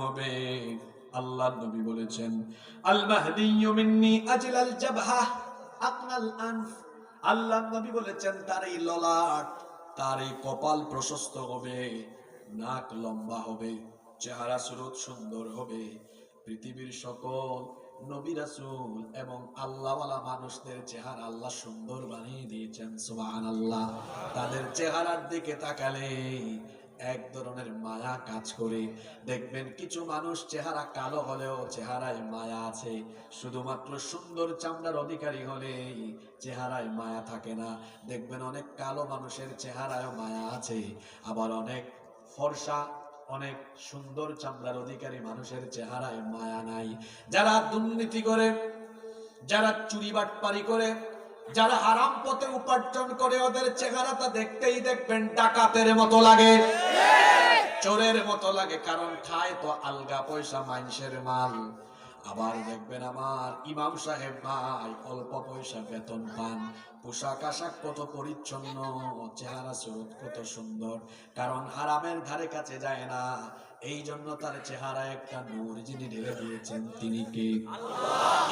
হবে আল্লাহ নবী বলেছেন আল মাহদিয়্যু মিন্নি আজলাল জাবহা। আকনাল আনফ আল্লাহ নবী বলেছেন, তার এই ললাট, তার এই কপাল প্রশস্ত হবে, নাক লম্বা হবে, চেহারা সুরত সুন্দর হবে। পৃথিবীর সকল নবী রাসূল এবং আল্লাহওয়ালা মানুষদের চেহারা আল্লাহ সুন্দর বানিয়ে দিয়েছেন, সুবহানাল্লাহ। তাদের চেহারার দিকে তাকালে এক ধরনের মায়া কাজ করে। দেখবেন কিছু মানুষ চেহারা কালো হলেও চেহারায় মায়া আছে। শুধুমাত্র সুন্দর চামড়ার অধিকারী হলে চেহারায় মায়া থাকে না। দেখবেন অনেক কালো মানুষের চেহারায় মায়া আছে। আবার অনেক ফর্সা, অনেক সুন্দর চামড়ার অধিকারী মানুষের চেহারায় মায়া নাই। যারা দুর্নীতি করে, যারা চুরি বাটপারি করে যারা হারাম পথে উপার্জন করে, ওদের চেহারাটা দেখতেই দেখবেন ডাকাতের মতো লাগে। চোরের মতো লাগে, কারণ খায় তো আলগা পয়সা মানুষের মাল। আবার দেখবেন আমার ইমাম সাহেব, ভাই, অল্প পয়সা বেতন পান। পোশাক আশাক কত পরিচ্ছন্ন, চেহারা স্বরূপ কত সুন্দর। কারণ হারামের ধারে কাছে যায় না। এই জন্য তার চেহারা একটা নূর যিনি ঢেলে দিয়েছেন, তিনি কে?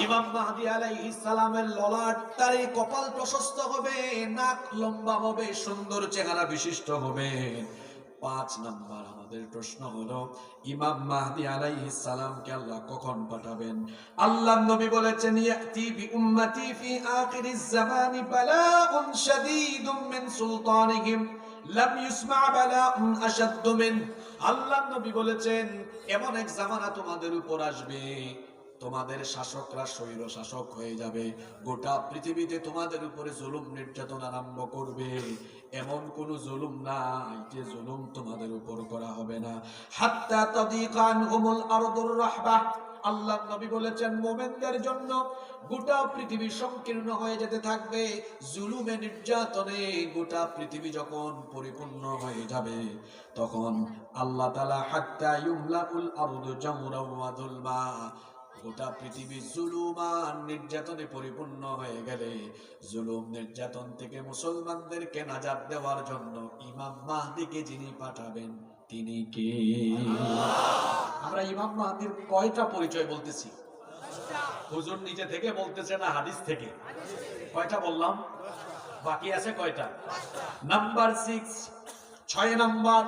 ইমাম মাহদি আলাইহিস সালামের ললাট, তার কপাল প্রশস্ত হবে, নাক লম্বা হবে, সুন্দর চেহারা বিশিষ্ট হবে। পাঁচ নাম্বার আমাদের প্রশ্ন হলো, ইমাম মাহদি আলাইহিস সালামকে আল্লাহ কখন পাঠাবেন? আল্লাহ নবী বলেছেন, ইয়াতি বি উম্মতি ফি আখিরিজ জামানি বালাউন শাদীদুম মিন সুলতানিহিম, লাম ইউসমা বালাউন আশাদ্দ মিন। আল্লাহ নবী বলেছেন, এমন এক জামানা তোমাদের উপর আসবে। তোমাদের শাসকরা স্বৈর শাসক হয়ে যাবে। গোটা পৃথিবীতে তোমাদের উপরে জুলুম নির্যাতন আরম্ভ করবে। এমন কোন জুলুম নাই যে জুলুম তোমাদের উপর করা হবে না। হাত্তা তাদিকান হুমুল আরদুর রাহবা। আল্লাহ নবী বলেছেন, মোমেনদের জন্য গোটা পৃথিবী সংকীর্ণ হয়ে যেতে থাকবে। জুলুমে নির্যাতনে গোটা পৃথিবী যখন পরিপূর্ণ হয়ে যাবে, তখন আল্লাহ তালা হাত্তা ইউমলাকুল আরদু জামুরা ওয়া গোটা পৃথিবী জুলুম আর নির্যাতনে পরিপূর্ণ হয়ে গেলে, জুলুম নির্যাতন থেকে মুসলমানদেরকে নাজাত দেওয়ার জন্য ইমাম মাহদিকে যিনি পাঠাবেন, তিনি কে? আমরা ইমাম মাহদির কয়টা পরিচয় বলতেছি? হুজুর নিচে থেকে বলতেছে না, হাদিস থেকে? কয়টা বললাম? বাকি আছে কয়টা? নাম্বার সিক্স ছয় নাম্বার,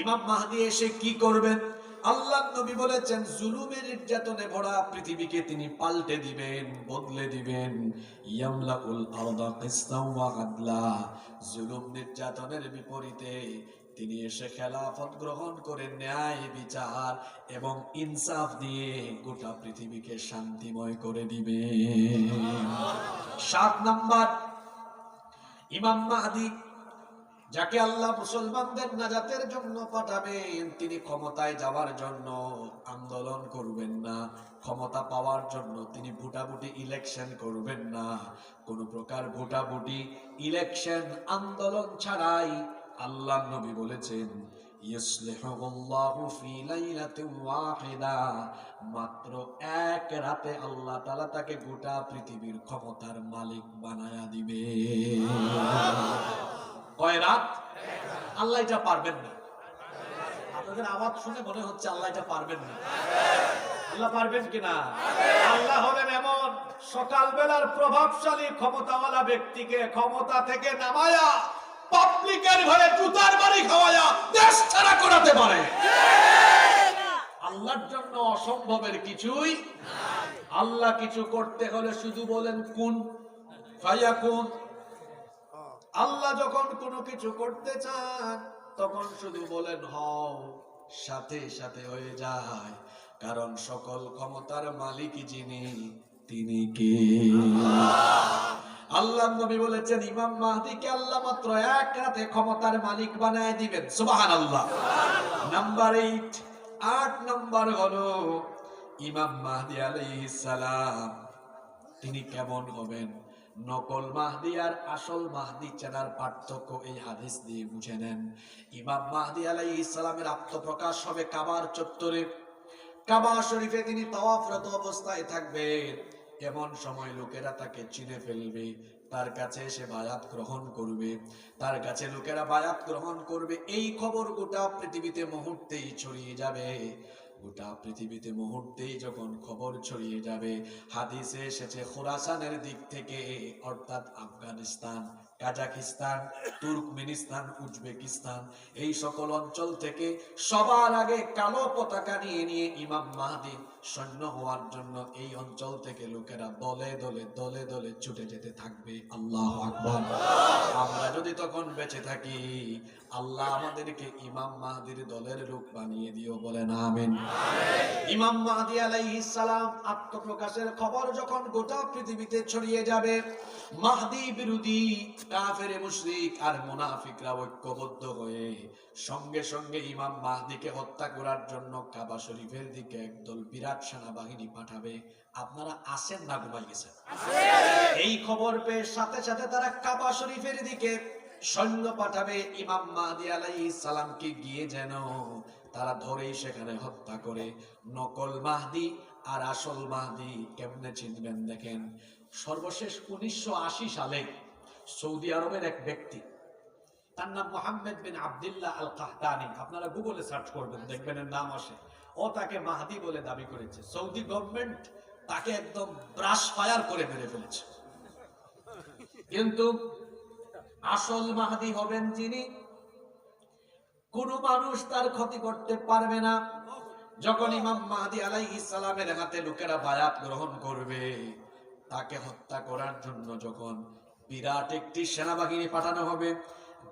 ইমাম মাহদি এসে কি করবেন? আল্লাহ নবী বলেছেন জুলুমের নির্যাতনে ভরা পৃথিবীকে তিনি পাল্টে দিবেন, বদলে দিবেন। ইয়ামলাকুল আরদা কিসতাম আদলা জুলুম নির্যাতনের বিপরীতে তিনি এসে খেলাফত গ্রহণ করে ন্যায় বিচার এবং ইনসাফ দিয়ে গোটা পৃথিবীকে শান্তিময় করে দিবে। সাত নাম্বার, ইমাম মাহদি, যাকে আল্লাহ মুসলমানদের নাজাতের জন্য পাঠাবেন, তিনি ক্ষমতায় যাওয়ার জন্য আন্দোলন করবেন না, ক্ষমতা পাওয়ার জন্য তিনি ভোটাভুটি ইলেকশন করবেন না। কোন প্রকার ভোটাভুটি ইলেকশন আন্দোলন ছাড়াই আল্লাহ নবী বলেছেন মাত্র এক রাতে আল্লাহ তাআলা তাকে গোটা পৃথিবীর ক্ষমতার মালিক বানায়া দিবে। কয় রাত? আল্লাহ এটা পারবেন না। আপনাদের আওয়াজ শুনে মনে হচ্ছে আল্লাহ এটা পারবেন না। আল্লাহ পারবেন কিনা? আল্লাহ হলেন এমন সকালবেলার প্রভাবশালী ক্ষমতাওয়ালা ব্যক্তিকে ক্ষমতা থেকে নামায়া পাবলিকের ঘরে জুতার বাড়ি খাওয়ায়া দেশ ছাড়া করাতে পারে। আল্লাহর জন্য অসম্ভবের কিছুই আল্লাহ কিছু করতে হলে শুধু বলেন, কোন? ফাইয়া কোন আল্লাহ যখন কোনো কিছু করতে চান, তখন শুধু বলেন, হও, সাথে সাথে হয়ে যায়। কারণ সকল ক্ষমতার মালিক যিনি, তিনি কে? আল্লাহ নবী বলেছেন, ইমাম মাহদিকে আল্লাহ মাত্র এক রাতে ক্ষমতার মালিক বানায় দিবেন। সুবাহান আল্লাহ নাম্বার এইট আট নাম্বার হলো ইমাম মাহদি আলাইহিস সালাম। তিনি কেমন হবেন? নকল মাহদি আর আসল মাহদি চেনার পার্থক্য এই হাদিস দিয়ে বুঝে নেন। ইমাম মাহদি আলাইহিস ইসলামের আত্মপ্রকাশ হবে কাবার চত্বরে। কাবা শরীফে তিনি তাওয়াফরত অবস্থায় থাকবেন। এমন সময় লোকেরা তাকে চিনে ফেলবে? তার কাছে এসে বায়াত গ্রহণ করবে। তার কাছে লোকেরা বায়াত গ্রহণ করবে। এই খবর গোটা পৃথিবীতে মুহূর্তেই ছড়িয়ে যাবে। গোটা পৃথিবীতে মুহূর্তেই যখন খবর ছড়িয়ে যাবে, হাদিসে এসেছে খোরাসানের দিক থেকে, অর্থাৎ আফগানিস্তান। কাজাকিস্তান তুর্কমেনিস্তান, উজবেকিস্তান, এই সকল অঞ্চল থেকে সবার আগে কালো পতাকা নিয়ে নিয়ে ইমাম মাহাদি সৈন্য হওয়ার জন্য এই অঞ্চল থেকে লোকেরা দলে দলে দলে দলে ছুটে যেতে থাকবে। আল্লাহ আকবর। আমরা যদি তখন বেঁচে থাকি, আল্লাহ আমাদেরকে ইমাম মাহাদির দলের লোক বানিয়ে দিও বলেন, আমিন। ইমাম মাহাদি আলাইহিস সালাম আত্মপ্রকাশের খবর যখন গোটা পৃথিবীতে ছড়িয়ে যাবে মাহদি বিরোধী কাফের মুশরিক আর মুনাফিকরা ঐক্যবদ্ধ হয়ে সঙ্গে সঙ্গে ইমাম মাহদিকে হত্যা করার জন্য কাবা শরীফের দিকে একদল বিরাট সেনাবাহিনী পাঠাবে। আপনারা আসেন না ঘুমাই গেছেন। এই খবর পেয়ে সাথে সাথে তারা কাবা শরীফের দিকে সৈন্য পাঠাবে। ইমাম মাহদি আলাইহিস সালামকে গিয়ে যেন তারা ধরেই সেখানে হত্যা করে। নকল মাহদি আর আসল মাহদি কেমনে চিনবেন দেখেন? সর্বশেষ উনিশশো আশি সালে সৌদি আরবের এক ব্যক্তি। তার নাম Mohammed bin Abdullah al Qahtani আপনারা গুগলে সার্চ করবেন, দেখবেন এর নাম আসে। ও তাকে মাহাদি বলে দাবি করেছে। সৌদি গভর্নমেন্ট তাকে একদম ব্রাশ ফায়ার করে মেরে ফেলেছে। কিন্তু আসল মাহাদি হবেন যিনি। কোন মানুষ তার ক্ষতি করতে পারবে না। যখন ইমাম মাহাদি আলাই ইসলামের হাতে লোকেরা বায়াত গ্রহণ করবে তাকে হত্যা করার জন্য যখন বিরাট একটি সেনাবাহিনী পাঠানো হবে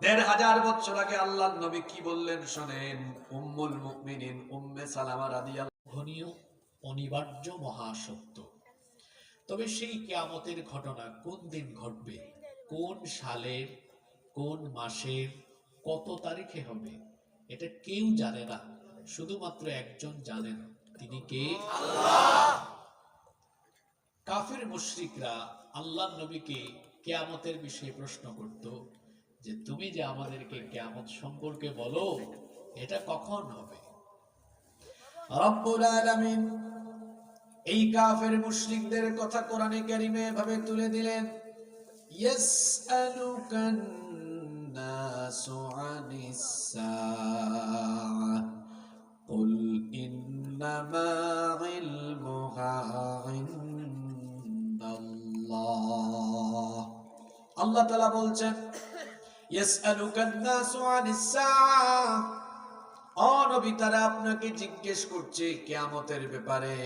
দেড় হাজার বছর আগে আল্লাহ নবী কি বললেন শোনেন? উম্মুল মুমিনিন উম্মে সালামা রাদিয়াল্লাহু গ্রহণীয় অনিবার্য মহাসত্য। তবে সেই কেয়ামতের ঘটনা কোন দিন ঘটবে? কোন সালের কোন মাসের কত তারিখে হবে? এটা কেউ জানে না। শুধুমাত্র একজন জানেন। তিনি কে? কাফের মুশরিকরা আল্লাহ নবীকে কেয়ামতের বিষয়ে প্রশ্ন করত যে তুমি যে আমাদেরকে কেয়ামত সম্পর্কে বলো এটা কখন হবে রব্বুল আলামিন এই কাফের মুশরিকদের কথা কোরআনে কারিমে ভাবে তুলে দিলেন ইয়াসআলুকান নাসু আনিস সাআহ قل إنما علمها عند আল্লাহ। আল্লাহ তাআলা বলছেন অনবী তারা আপনাকে জিজ্ঞেস করছে কেয়ামতের ব্যাপারে,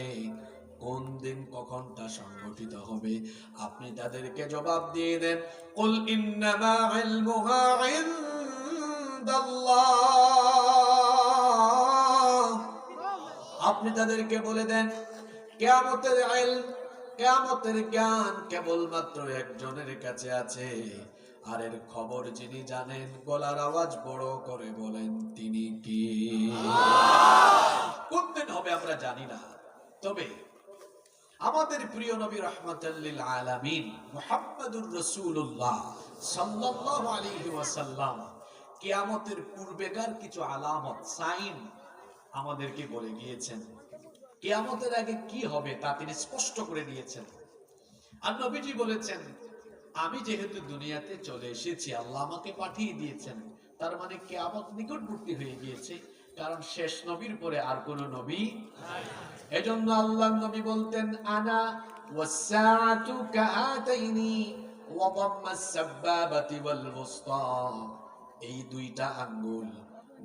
কোন দিন কখন তা সংঘটিত হবে? আপনি তাদেরকে জবাব দিয়ে দেন, কুল ইন্নামা ইলমুহা ইনদাল্লাহ। আপনি তাদেরকে বলে দেন, কেয়ামতের ইলম কেয়ামতের জ্ঞান কেবলমাত্র একজনের কাছে আছে। আর এর খবর যিনি জানেন গলার আওয়াজ বড় করে বলেন তিনি কি? কোন দিন হবে আমরা জানি না। তবে আমাদের প্রিয় নবী রহমতুল্লিল আলামিন মুহাম্মাদুর রাসূলুল্লাহ সাল্লাল্লাহু আলাইহি ওয়াসাল্লাম কিয়ামতের পূর্বেকার কিছু আলামত সাইন আমাদেরকে বলে গিয়েছেন। কিয়ামতের আগে কি হবে তা তিনি স্পষ্ট করে দিয়েছেন আর নবীজি বলেছেন, আমি যেহেতু দুনিয়াতে চলে এসেছি, আল্লাহ আমাকে পাঠিয়ে দিয়েছেন। তার মানে কেয়ামত নিকটবর্তী হয়ে গিয়েছে, কারণ শেষ নবীর পরে আর কোন নবী এজন্য আল্লাহ নবী বলতেন, আনা ওয়াসসাআতু কাআতাইনি ওয়া দাম্মাস সাব্বাবাতি ওয়াল ওয়ুসতা। এই দুইটা আঙ্গুল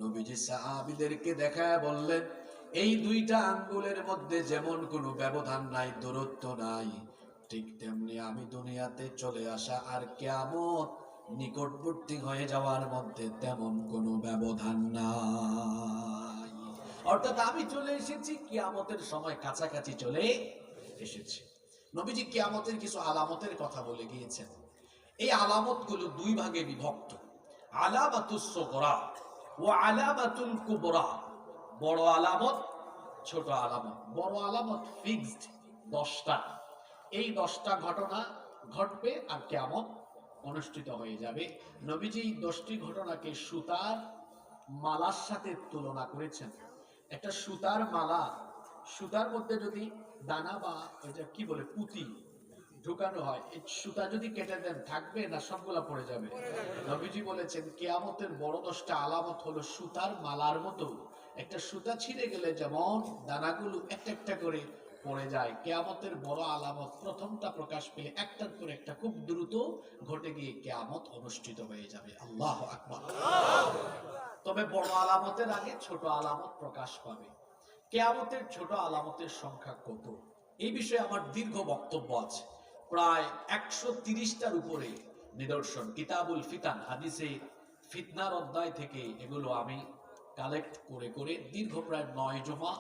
নবীজি সাহাবীদেরকে দেখায় বললেন এই দুইটা আঙ্গুলের মধ্যে যেমন কোনো ব্যবধান নাই, দূরত্ব নাই, ঠিক তেমনি আমি দুনিয়াতে চলে আসা আর কেয়ামত নিকটবর্তী হয়ে যাওয়ার মধ্যে তেমন কোনো ব্যবধান নাই। অর্থাৎ আমি চলে এসেছি, কিয়ামতের সময় কাছাকাছি চলে এসেছি। নবীজি কিয়ামতের কিছু আলামতের কথা বলে গিয়েছেন। এই আলামতগুলো দুই ভাগে বিভক্ত। আলামাতুস সুগরা ও আলামাতুল কুবরা বড় আলামত ছোট আলামত। বড় আলামত ফিক্সড দশটা। এই দশটা ঘটনা ঘটবে আর কেমন অনুষ্ঠিত হয়ে যাবে। নবীজি এই দশটি ঘটনাকে সুতার মালার সাথে তুলনা করেছেন। একটা সুতার মালা সুতার মধ্যে যদি দানা বা ওইটা কি বলে পুঁতি ঢুকানো হয় এই সুতা যদি কেটে দেন থাকবে না সবগুলা পড়ে যাবে। নবীজি বলেছেন কেয়ামতের বড় দশটা আলামত হলো সুতার মালার মতো। একটা সুতা ছিঁড়ে গেলে যেমন দানাগুলো একটা একটা করে পড়ে যায়, কেয়ামতের বড় আলামত প্রথমটা প্রকাশ পেলে একটার পর একটা খুব দ্রুত ঘটে গিয়ে কেয়ামত অনুষ্ঠিত হয়ে যাবে। আল্লাহ আকবার। তবে বড় আলামতের আগে ছোট আলামত প্রকাশ পাবে। কেয়ামতের ছোট আলামতের সংখ্যা কত? এই বিষয়ে আমার দীর্ঘ বক্তব্য আছে। প্রায় একশো তিরিশটার উপরে নিদর্শন। কিতাবুল ফিতান, হাদিসে ফিতনার অধ্যায় থেকে এগুলো আমি কালেক্ট করে করে দীর্ঘ প্রায় নয় জমা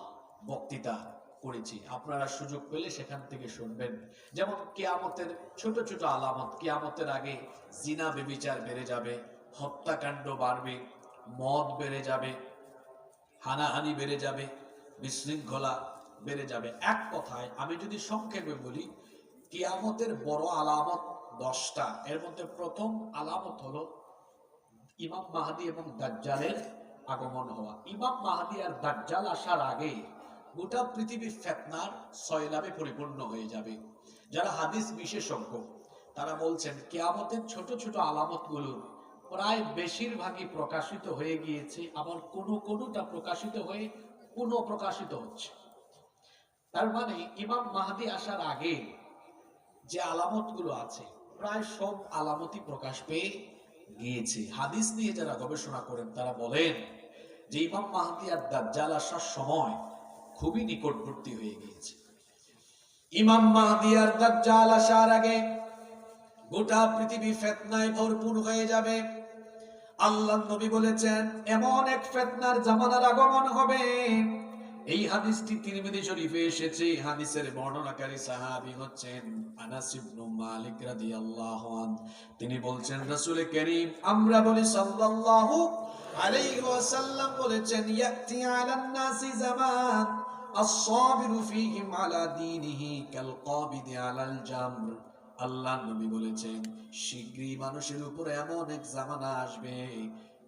বক্তৃতা করেছি। আপনারা সুযোগ পেলে সেখান থেকে শুনবেন। যেমন কেয়ামতের ছোট ছোট আলামত, কেয়ামতের আগে জিনা বেবিচার বেড়ে যাবে, হত্যাকাণ্ড বাড়বে, মদ বেড়ে যাবে, হানাহানি বেড়ে যাবে, বিশৃঙ্খলা বেড়ে যাবে। এক কথায় আমি যদি সংক্ষেপে বলি, কিয়ামতের বড় আলামত দশটা। এর মধ্যে প্রথম আলামত হলো ইমাম মাহাদি এবং দাজ্জালের আগমন হওয়া। ইমাম মাহাদি আর দাজ্জাল আসার আগে গোটা পৃথিবী ফেতনার সয়লাবে পরিপূর্ণ হয়ে যাবে। যারা হাদিস বিশেষজ্ঞ, তারা বলছেন, কেয়ামতের ছোট ছোট আলামতগুলো প্রায় বেশিরভাগই প্রকাশিত হয়ে গিয়েছে আবার কোনো কোনোটা প্রকাশিত হয়ে পুনঃ প্রকাশিত হচ্ছে। তার মানে ইমাম মাহাদি আসার আগে যে আলামতগুলো আছে, প্রায় সব আলামতই প্রকাশ পেয়ে গিয়েছে। হাদিস নিয়ে যারা গবেষণা করেন, তারা বলেন যে ইমাম মাহাতি আর দাজ্জাল আসার সময় খুবই নিকটবর্তী হয়ে গিয়েছে। ইমাম মাহাদি আর দাজ্জাল আসার আগে গোটা পৃথিবী ফেতনায় ভরপুর হয়ে যাবে। আল্লাহ নবী বলেছেন, এমন এক ফেতনার জামানার আগমন হবে এই হাদিসটি তিরমিজি শরীফে এসেছে হাদিসের বর্ণনাকারী সাহাবী হচ্ছেন আনাস ইবনে মালিক রাদিয়াল্লাহু আন তিনি বলছেন রাসূল করিম আমরা বলি সাল্লাল্লাহু আলাইহি ওয়াসাল্লাম বলেছেন ইয়াতি আলান নাসি জামান الصابر فيهم على دينه كالقابض على الجمر আল্লাহ নবী বলেছেন শীঘ্রই মানুষের উপর এমন এক জামানা আসবে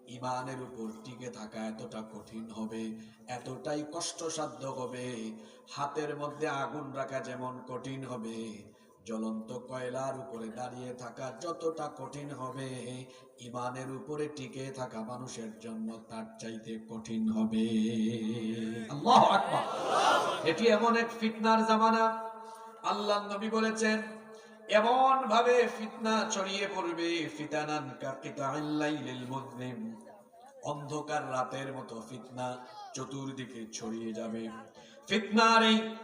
ইমানের উপর টিকে থাকা এতটা কঠিন হবে, এতটাই কষ্টসাধ্য হবে। হাতের মধ্যে আগুন রাখা যেমন কঠিন হবে, জ্বলন্ত কয়লার উপরে দাঁড়িয়ে থাকা যতটা কঠিন হবে, ইমানের উপরে টিকে থাকা মানুষের জন্য তার চাইতে কঠিন হবে। এটি এমন এক ফিটনার জামানা। আল্লাহ নবী বলেছেন এমন ভাবে ফিতনা ছড়িয়ে পড়বে, ফিতানান মুজলিম অন্ধকার রাতের মতো ফিতনা চতুর্দিকে ছড়িয়ে যাবে। ফিতনার এই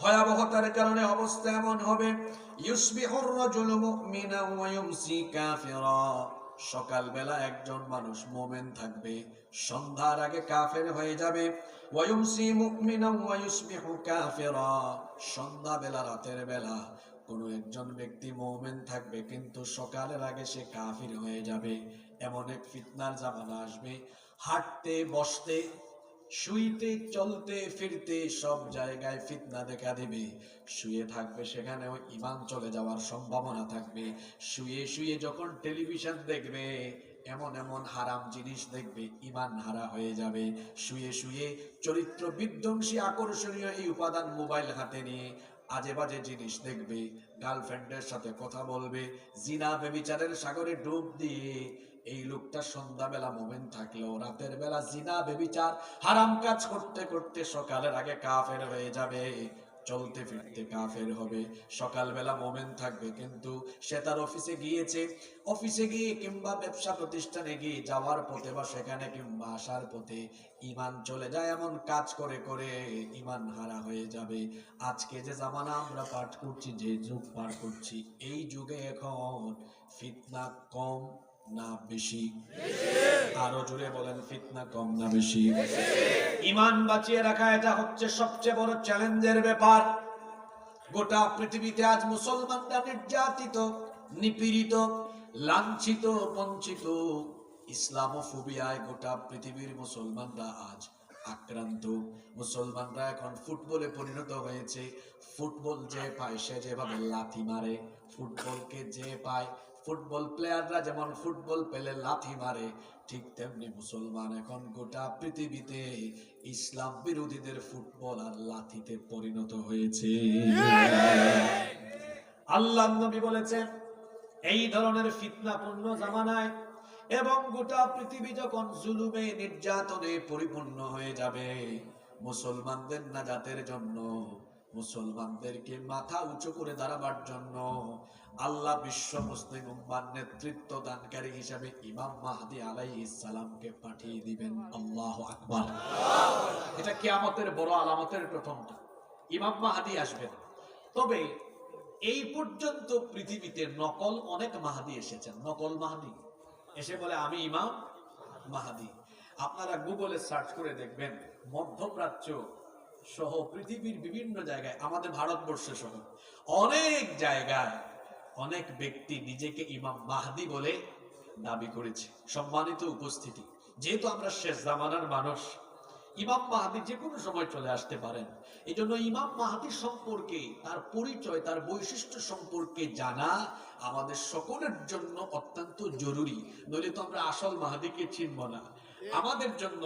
ভয়াবহতার কারণে অবস্থা এমন হবে, ইউসবিহুর রাজুলু মুমিনা ওয়া ইউমসি কাফিরা। সকালবেলা একজন মানুষ মোমেন থাকবে, সন্ধ্যার আগে কাফের হয়ে যাবে। কাফিরা। সন্ধ্যাবেলা রাতের বেলা কোনো একজন ব্যক্তি মোমেন থাকবে, কিন্তু সকালের আগে সে কাফির হয়ে যাবে। এমন এক ফিতনার জামানা আসবে। হাঁটতে, বসতে, শুইতে, চলতে, ফিরতে সব জায়গায় ফিতনা দেখা দেবে। শুয়ে থাকবে সেখানেও ইমান চলে যাওয়ার সম্ভাবনা থাকবে। শুয়ে শুয়ে যখন টেলিভিশন দেখবে, এমন এমন হারাম জিনিস দেখবে, ইমান হারা হয়ে যাবে। শুয়ে শুয়ে চরিত্র বিধ্বংসী, আকর্ষণীয় এই উপাদান মোবাইল হাতে নিয়ে আজে বাজে জিনিস দেখবে গার্লফ্রেন্ডের সাথে কথা বলবে, জিনা বেবিচারের সাগরে ডুব দিয়ে এই লোকটা সন্ধ্যাবেলা মোমেন থাকলেও, রাতের বেলা জিনা বেবিচার হারাম কাজ করতে করতে সকালের আগে কাফের হয়ে যাবে। চলতে ফিরতে কাফের হবে। সকালবেলা মোমেন থাকবে, কিন্তু সে তার অফিসে গিয়েছে। অফিসে গিয়ে কিংবা ব্যবসা প্রতিষ্ঠানে গিয়ে যাওয়ার পথে বা সেখানে কিংবা আসার পথে ইমান চলে যায়, এমন কাজ করে করে ইমান হারা হয়ে যাবে। আজকে যে জামানা আমরা পাঠ করছি, যে যুগ পার করছি, এই যুগে এখন ফিতনা কম না বেশি। আরও জুড়ে বলেন, ফিতনা কম না বেশি। ইমান বাঁচিয়ে রাখা এটা হচ্ছে সবচেয়ে বড় চ্যালেঞ্জের ব্যাপার। গোটা পৃথিবীতে আজ মুসলমানরা নির্যাতিত, নিপীড়িত, লাঞ্ছিত, বঞ্চিত। ইসলামোফোবিয়ায় গোটা পৃথিবীর মুসলমানরা আজ আক্রান্ত। মুসলমানরা এখন ফুটবলে পরিণত হয়েছে। ফুটবল যে পায়, সে যেভাবে লাথি মারে, ফুটবলকে যে পায় ফুটবল প্লেয়াররা যেমন ফুটবল পেলে লাথি মারে, ঠিক তেমনি মুসলমান এখন গোটা পৃথিবীতে ইসলাম বিরোধীদের ফুটবল আর লাথিতে পরিণত হয়েছে। আল্লাহ নবী বলেছেন, এই ধরনের ফিতনাপূর্ণ জামানায় এবং গোটা পৃথিবী যখন জুলুমে নির্যাতনে পরিপূর্ণ হয়ে যাবে, মুসলমানদের নাজাতের জন্য মুসলমানদেরকে মাথা উঁচু করে দাঁড়াবার জন্য আল্লাহ বিশ্ব মুসলিম উম্মার নেতৃত্ব দানকারী হিসাবে ইমাম মাহদি আলাইহিস সালামকে পাঠিয়ে দিবেন। আল্লাহ আকবার। এটা কিয়ামতের বড় আলামতের প্রথমটা। ইমাম মাহাদি আসবেন। তবে এই পর্যন্ত পৃথিবীতে নকল অনেক মাহাদি এসেছেন। নকল মাহাদি। এসে বলে, আমি ইমাম মাহাদি। আপনারা গুগলে সার্চ করে দেখবেন, মধ্যপ্রাচ্য সহ পৃথিবীর বিভিন্ন জায়গায় আমাদের ভারতবর্ষ সহ অনেক জায়গায় অনেক ব্যক্তি নিজেকে ইমাম মাহাদি বলে দাবি করেছে সম্মানিত উপস্থিতি। যেহেতু আমরা শেষ জামানার মানুষ ইমাম মাহাদি যে কোনো সময় চলে আসতে পারেন। এই জন্য ইমাম মাহাদি সম্পর্কে তার পরিচয় তার বৈশিষ্ট্য সম্পর্কে জানা আমাদের সকলের জন্য অত্যন্ত জরুরি। নইলে তো আমরা আসল মাহাদিকে চিনব না। আমাদের জন্য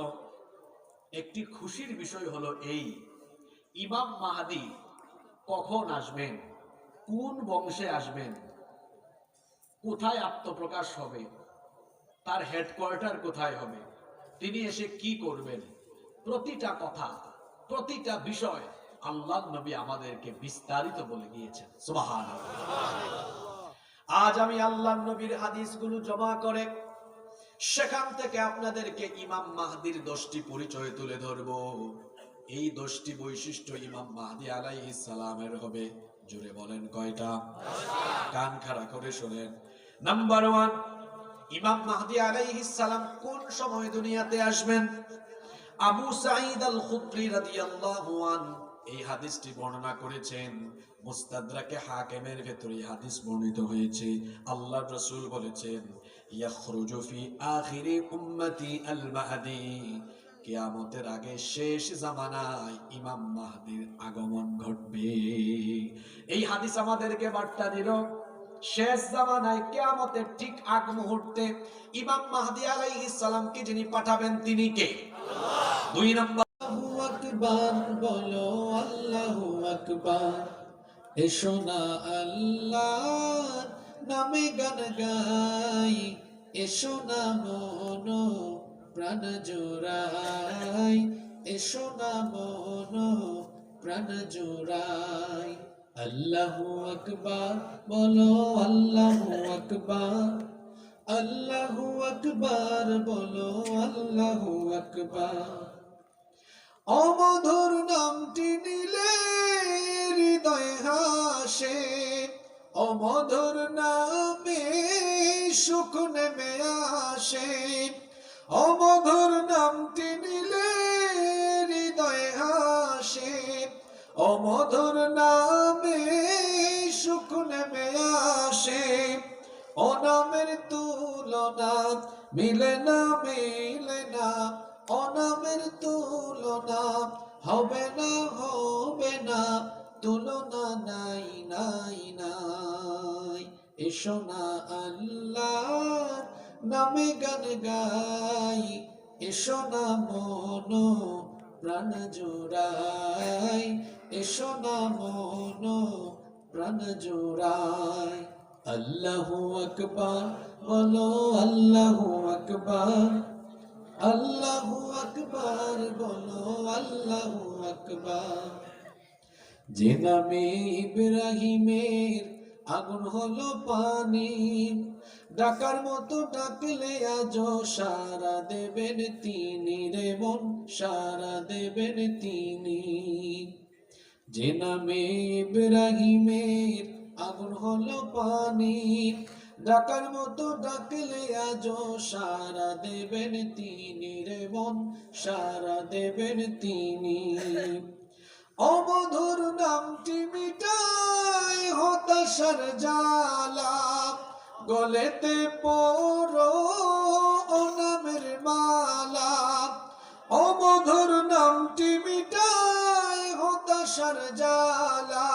একটি খুশির বিষয় হলো এই ইমাম মাহাদি কখন আসবেন? কোন বংশে আসবেন? কোথায় আত্মপ্রকাশ হবে? তার হেডকোয়ার্টার কোথায় হবে? তিনি এসে কি করবেন? প্রতিটা কথা, প্রতিটা বিষয় আল্লাহ নবী আমাদেরকে বিস্তারিত বলে গিয়েছেন। সুবহানাল্লাহ। আজ আমি আল্লাহ নবীর হাদিসগুলো জমা করে সেখান থেকে আপনাদেরকে ইমাম মাহদির দশটি পরিচয় তুলে ধরব। এই দশটি বৈশিষ্ট্য ইমাম মাহদি আলাইহিস সালামের হবে। জুড়ে বলেন কয়টা? কান খাড়া করে শোনেন। নাম্বার ওয়ান ইমাম মাহদি আলাইহিস সালাম কোন সময় দুনিয়াতে আসবেন? আবু সাঈদ আল খুদরি রাদিয়াল্লাহু আন এই হাদিসটি বর্ণনা করেছেন। মুস্তাদরাকে হাকিমের ভেতরে হাদিস বর্ণিত হয়েছে। আল্লাহ রাসূল বলেছেন, ইয়াখরুজু ফি আখিরি উম্মতি আল মাহদি কিয়ামতের আগে শেষ জামানায় ইমাম মাহদির আগমন ঘটবে। এই হাদিস আমাদেরকে বার্তা দিল শেষ জামানায় কিয়ামতের ঠিক আগ মুহূর্তে ইমাম মাহদি আলাইহিস সালামকে যিনি পাঠাবেন তিনি কে? দুই নম্বর। বলো আল্লাহু আকবার। এসো না আল্লাহ নামে গান গাই এসো না মন প্রাণ জোড়াই, এসো না মন, প্রাণ জোড়াই। আল্লাহু আকবার, বলো আল্লাহু আকবার। আল্লাহু আকবার, বলো আল্লাহু আকবার। অমধুর নামটি নিলে হৃদয় হাসে। অমধুর নামে সুখ নেমে আসে। অমধুর নামটি নিলে হৃদয় হাসে অমধুর নামে সুখ নেমে আসে। অনামের নামের তুলনা মিলে না মিলে না। অনামের তুলনা হবে না হবে না। তুলনা নাই নাই নাই। এসো না আল্লাহ নামে গান গাই, এসো না মন প্রাণ জোড়াই, এসো না মন প্রাণ জোড়াই। আল্লাহু আকবার, বলো আল্লাহু আকবার আল্লাহু আকবার, বলো আল্লাহু আকবার। যে নামে ইব্রাহিমের আগুন হলো পানি ডাকার মতো ডাকলে আজ সারা দেবেন তিনি রে মন, সারা দেবেন তিনি। যে নামে ইব্রাহিমের আগুন হলো পানি, ডাকার মতো ডাকলে আজ সারা দেবেন তিনি রে মন, সারা দেবেন তিনি। অবধুর নামটি মিটাই হতাশার জালা গলেতে ও নামের মালা। অবধুর নামটি মিটাই হতাশার জালা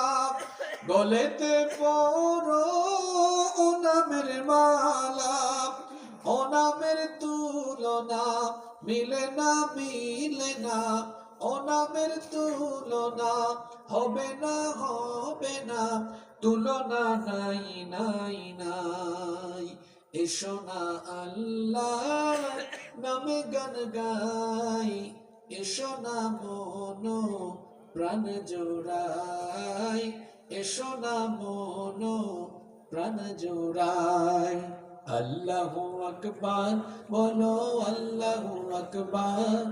গলেতে পড়ো ও নামের মালা। ও নামের তুলনা মিলে না মিলে না। ও নামের তুলনা হবে না হবে না। তুলনা নাই নাই নাই। এসো না আল্লাহ নামে গান গাই। এসো না মনো প্রাণ জোড়াই। এসো না মনো প্রাণ জোড়াই। আল্লাহু আকবার, বলো আল্লাহ আকবার।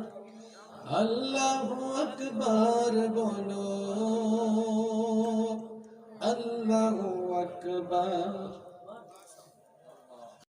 আল্লাহু আকবার, বলো। আল্লাহু আকবার।